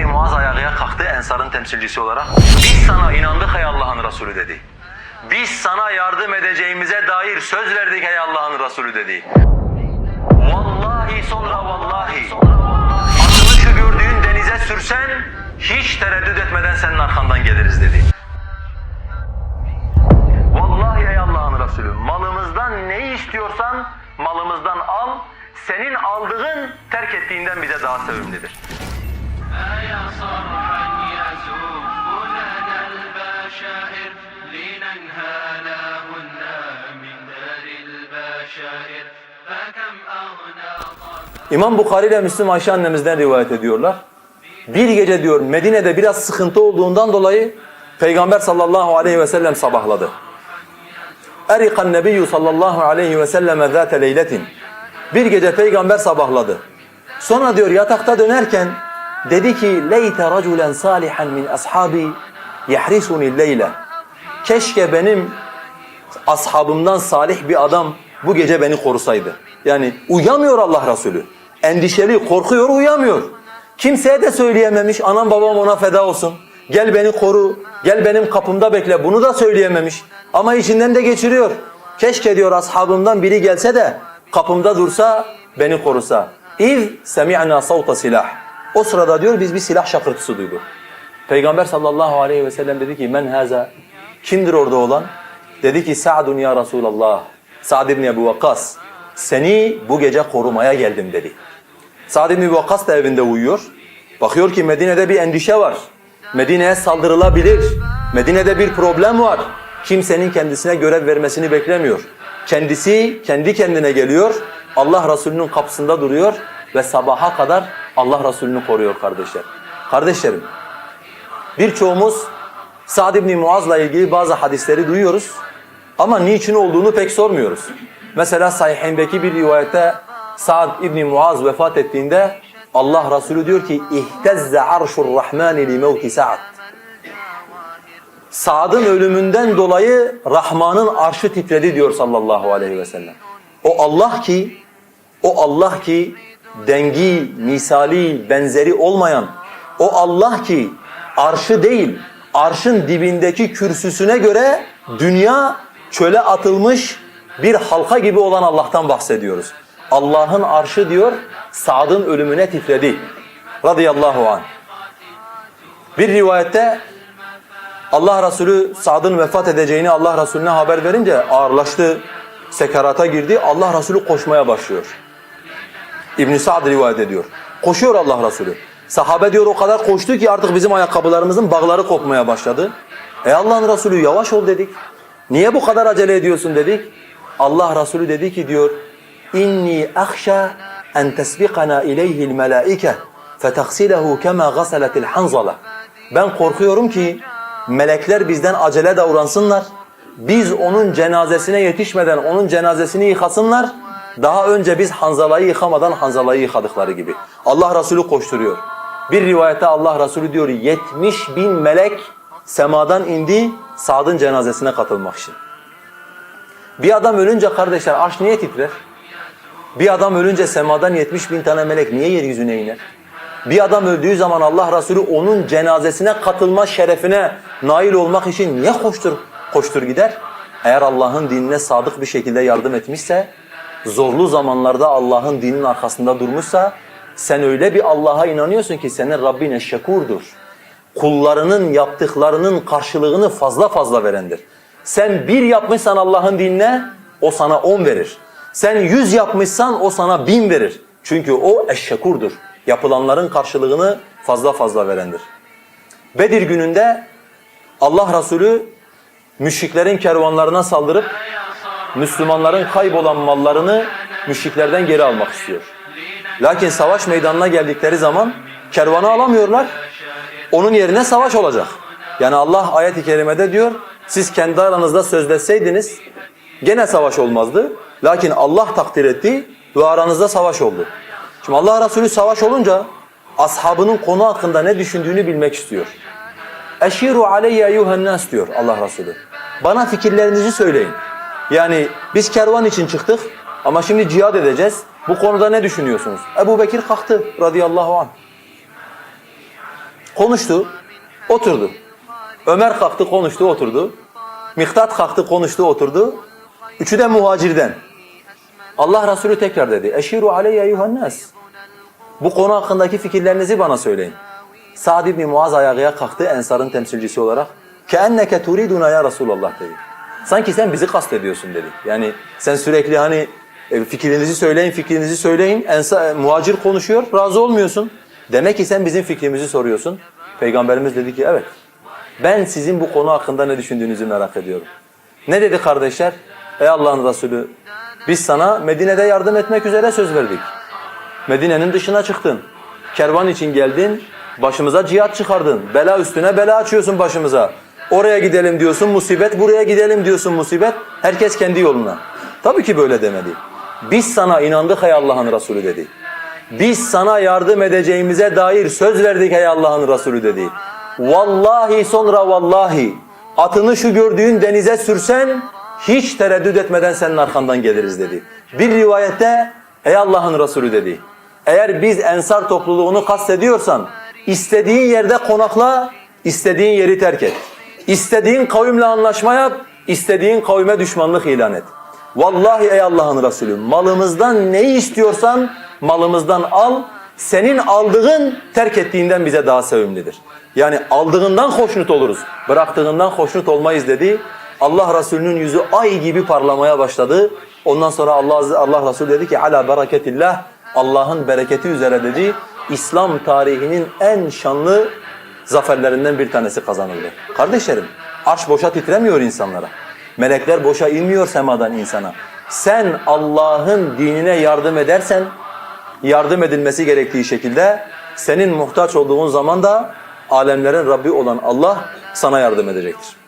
İbni Muaz ayağa kalktı Ensar'ın temsilcisi olarak. Biz sana inandık ey Allah'ın Resulü dedi. Biz sana yardım edeceğimize dair söz verdik ey Allah'ın Resulü dedi. Vallahi sonra vallahi atını şu gördüğün denize sürsen hiç tereddüt etmeden senin arkandan geliriz dedi. Vallahi ey Allah'ın Resulü malımızdan ne istiyorsan malımızdan al. Senin aldığın terk ettiğinden bize daha sevimlidir. İmam Bukhari ile Müslüm Ayşe annemizden rivayet ediyorlar. Bir gece diyor Medine'de biraz sıkıntı olduğundan dolayı Peygamber sallallahu aleyhi ve sellem sabahladı. Erikan nebiyyü sallallahu aleyhi ve selleme zâte leyletin. Bir gece Peygamber sabahladı. Sonra diyor yatakta dönerken dedi ki leyte raculen salihan min ashabi yahrisuni leyle. Keşke benim ashabımdan salih bir adam bu gece beni korusaydı. Yani uyamıyor Allah Resulü. Endişeli, korkuyor, uyamıyor. Kimseye de söyleyememiş, anam babam ona feda olsun. Gel beni koru, gel benim kapımda bekle. Bunu da söyleyememiş. Ama içinden de geçiriyor. Keşke diyor ashabımdan biri gelse de kapımda dursa, beni korusa. İz semi'na savta silah. O sırada diyor biz bir silah şakırtısı duyduk. Peygamber sallallahu aleyhi ve sellem dedi ki men haza kimdir orada olan? Dedi ki Sa'dun ya Resulallah. Sa'd ibn Ebu Vakkas. Seni bu gece korumaya geldim dedi. Sa'd ibn Ebu Vakkas da evinde uyuyor. Bakıyor ki Medine'de bir endişe var. Medine'ye saldırılabilir. Medine'de bir problem var. Kimsenin kendisine görev vermesini beklemiyor. Kendisi kendi kendine geliyor. Allah Resulü'nün kapısında duruyor ve sabaha kadar Allah Resulü'nü koruyor kardeşler. Kardeşlerim, Birçoğumuz Sa'd ibn Muaz'la ilgili bazı hadisleri duyuyoruz ama niçin olduğunu pek sormuyoruz. Mesela Sahihindeki bir rivayette Sa'd ibn Muaz vefat ettiğinde Allah Resulü diyor ki ihtezze arşur rahmani li mevti Sa'd. Sa'd'ın ölümünden dolayı Rahman'ın arşı titredi diyor sallallahu aleyhi ve sellem. O Allah ki o Allah ki dengi, misali, benzeri olmayan o Allah ki arşı değil, arşın dibindeki kürsüsüne göre dünya çöle atılmış bir halka gibi olan Allah'tan bahsediyoruz. Allah'ın arşı diyor, Sa'd'ın ölümüne titredi. Radıyallahu anh. Bir rivayette Allah Resulü Sa'd'ın vefat edeceğini Allah Resulüne haber verince ağırlaştı, sekarata girdi. Allah Resulü koşmaya başlıyor. İbn Sa'd rivayet ediyor. Koşuyor Allah Resulü. Sahabe diyor o kadar koştu ki artık bizim ayakkabılarımızın bağları kopmaya başladı. Ey Allah'ın Resulü yavaş ol dedik. Niye bu kadar acele ediyorsun dedik. Allah Resulü dedi ki diyor inni akhsha en tesbiqana ileyhi'l melaike fetaghsilehu kema ghasalet'il hanzala. Ben korkuyorum ki melekler bizden acele davransınlar. Biz onun cenazesine yetişmeden onun cenazesini yıkasınlar. Daha önce biz Hanzala'yı yıkamadan Hanzala'yı yıkadıkları gibi. Allah Resulü koşturuyor. Bir rivayette Allah Resulü diyor 70 bin melek semadan indi Sa'd'ın cenazesine katılmak için. Bir adam ölünce kardeşler arş niye titrer? Bir adam ölünce semadan 70 bin tane melek niye yeryüzüne iner? Bir adam öldüğü zaman Allah Resulü onun cenazesine katılma şerefine nail olmak için niye koştur, koştur gider? Eğer Allah'ın dinine sadık bir şekilde yardım etmişse, zorlu zamanlarda Allah'ın dininin arkasında durmuşsa, sen öyle bir Allah'a inanıyorsun ki senin Rabbin eşşekurdur. Kullarının yaptıklarının karşılığını fazla fazla verendir. Sen bir yapmışsan Allah'ın dinine, o sana on verir. Sen yüz yapmışsan o sana bin verir. Çünkü o eşşekurdur. Yapılanların karşılığını fazla fazla verendir. Bedir gününde Allah Resulü müşriklerin kervanlarına saldırıp Müslümanların kaybolan mallarını müşriklerden geri almak istiyor. Lakin savaş meydanına geldikleri zaman kervanı alamıyorlar. Onun yerine savaş olacak. Yani Allah ayet-i kerimede diyor, siz kendi aranızda sözleşseydiniz gene savaş olmazdı. Lakin Allah takdir etti ve aranızda savaş oldu. Şimdi Allah Resulü savaş olunca ashabının konu hakkında ne düşündüğünü bilmek istiyor. Eşiru aleyye eyyuhennas diyor Allah Resulü. Bana fikirlerinizi söyleyin. Yani biz kervan için çıktık ama şimdi cihad edeceğiz. Bu konuda ne düşünüyorsunuz? Ebu Bekir kalktı radıyallahu anh. Konuştu, oturdu. Ömer kalktı, konuştu, oturdu. Miktat kalktı, konuştu, oturdu. Üçü de muhacirden. Allah Resulü tekrar dedi. Eşiru aleyye eyyuhannas. Bu konu hakkındaki fikirlerinizi bana söyleyin. Sa'd ibn Muaz ayağa kalktı Ensar'ın temsilcisi olarak. Keenneke turiduna ya Resulallah dedi. Sanki sen bizi kastediyorsun dedi. Yani sen sürekli hani e, fikrinizi söyleyin, fikrinizi söyleyin. Ensar, muhacir konuşuyor, razı olmuyorsun. Demek ki sen bizim fikrimizi soruyorsun. Peygamberimiz dedi ki evet. Ben sizin bu konu hakkında ne düşündüğünüzü merak ediyorum. Ne dedi kardeşler? Ey Allah'ın Resulü biz sana Medine'de yardım etmek üzere söz verdik. Medine'nin dışına çıktın. Kervan için geldin, başımıza cihat çıkardın. Bela üstüne bela açıyorsun başımıza. Oraya gidelim diyorsun musibet, buraya gidelim diyorsun musibet. Herkes kendi yoluna. Tabii ki böyle demedi. Biz sana inandık ey Allah'ın Resulü dedi. Biz sana yardım edeceğimize dair söz verdik ey Allah'ın Resulü dedi. Vallahi sonra vallahi atını şu gördüğün denize sürsen hiç tereddüt etmeden senin arkandan geliriz dedi. Bir rivayette ey Allah'ın Resulü dedi. Eğer biz ensar topluluğunu kastediyorsan istediğin yerde konakla, istediğin yeri terk et. İstediğin kavimle anlaşma yap, istediğin kavime düşmanlık ilan et. Vallahi ey Allah'ın Resulü malımızdan neyi istiyorsan malımızdan al. Senin aldığın terk ettiğinden bize daha sevimlidir. Yani aldığından hoşnut oluruz. Bıraktığından hoşnut olmayız dedi. Allah Resulü'nün yüzü ay gibi parlamaya başladı. Ondan sonra Allah Allah Resulü dedi ki ala bereketillah Allah'ın bereketi üzere dedi. İslam tarihinin en şanlı zaferlerinden bir tanesi kazanıldı. Kardeşlerim, arş boşa titremiyor insanlara. Melekler boşa inmiyor semadan insana. Sen Allah'ın dinine yardım edersen, yardım edilmesi gerektiği şekilde senin muhtaç olduğun zaman da alemlerin Rabbi olan Allah sana yardım edecektir.